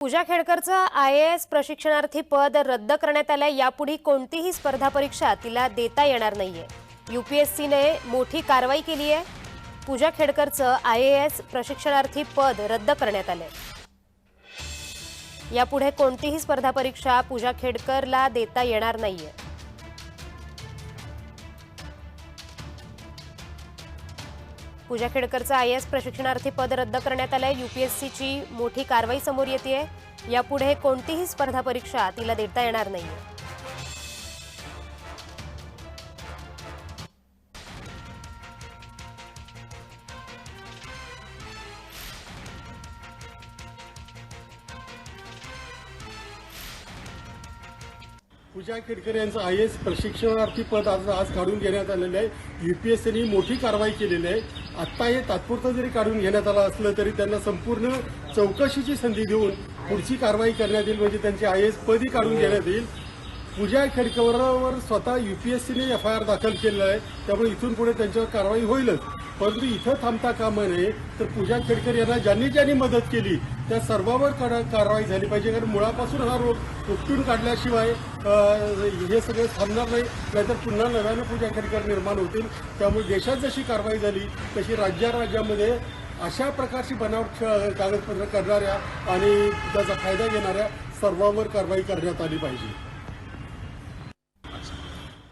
Pooja खेडकरचं I A S प्रशिक्षणार्थी पद रद्द करण्यात आलंय. यापुढे कोणतीही स्पर्धा परीक्षा तिला देता येणार नाहीये. युपीएससीने मोठी कारवाई केली आहे. पूजा खेडकरचं आय ए एस प्रशिक्षणार्थी पद रद्द करण्यात आलंय. यापुढे कोणतीही स्पर्धा परीक्षा पूजा खेडकरला देता येणार नाहीये. पूजा खेडकरचं आय एस प्रशिक्षणार्थी पद रद्द करण्यात आलंय. युपीएससीची मोठी कारवाई समोर येते यापुढे कोणतीही स्पर्धा परीक्षा तिला देता येणार नाहीये. पूजा खेडकर यांचं आय एस प्रशिक्षणार्थी पद आज आज काढून घेण्यात आलेलं आहे. युपीएससीने मोठी कारवाई केलेली आहे. आत्ता हे तात्पुरतं जरी काढून घेण्यात आलं असलं तरी त्यांना संपूर्ण चौकशीची संधी देऊन पुढची कारवाई करण्यात येईल म्हणजे त्यांची आय एस पदी काढून घेण्यात येईल. पूजा खेडकरवर स्वतः युपीएससीने एफ आय आर दाखल केलेला आहे. त्यामुळे इथून पुढे त्यांच्यावर कारवाई होईलच. परंतु इथं थांबता कामा नये. तर पूजा खेडकर यांना ज्यांनी ज्यांनी मदत केली त्या सर्वांवर कारवाई झाली पाहिजे. कारण मुळापासून हा रोग उपटून काढल्याशिवाय हे सगळं थांबणार नाही. नाहीतर पुन्हा नव्यानं पूजा खेडकर निर्माण होतील. त्यामुळे देशात जशी कारवाई झाली तशी राज्या राज्यामध्ये अशा प्रकारची बनावट कागदपत्र करणाऱ्या आणि त्याचा फायदा घेणाऱ्या सर्वांवर कारवाई करण्यात आली पाहिजे.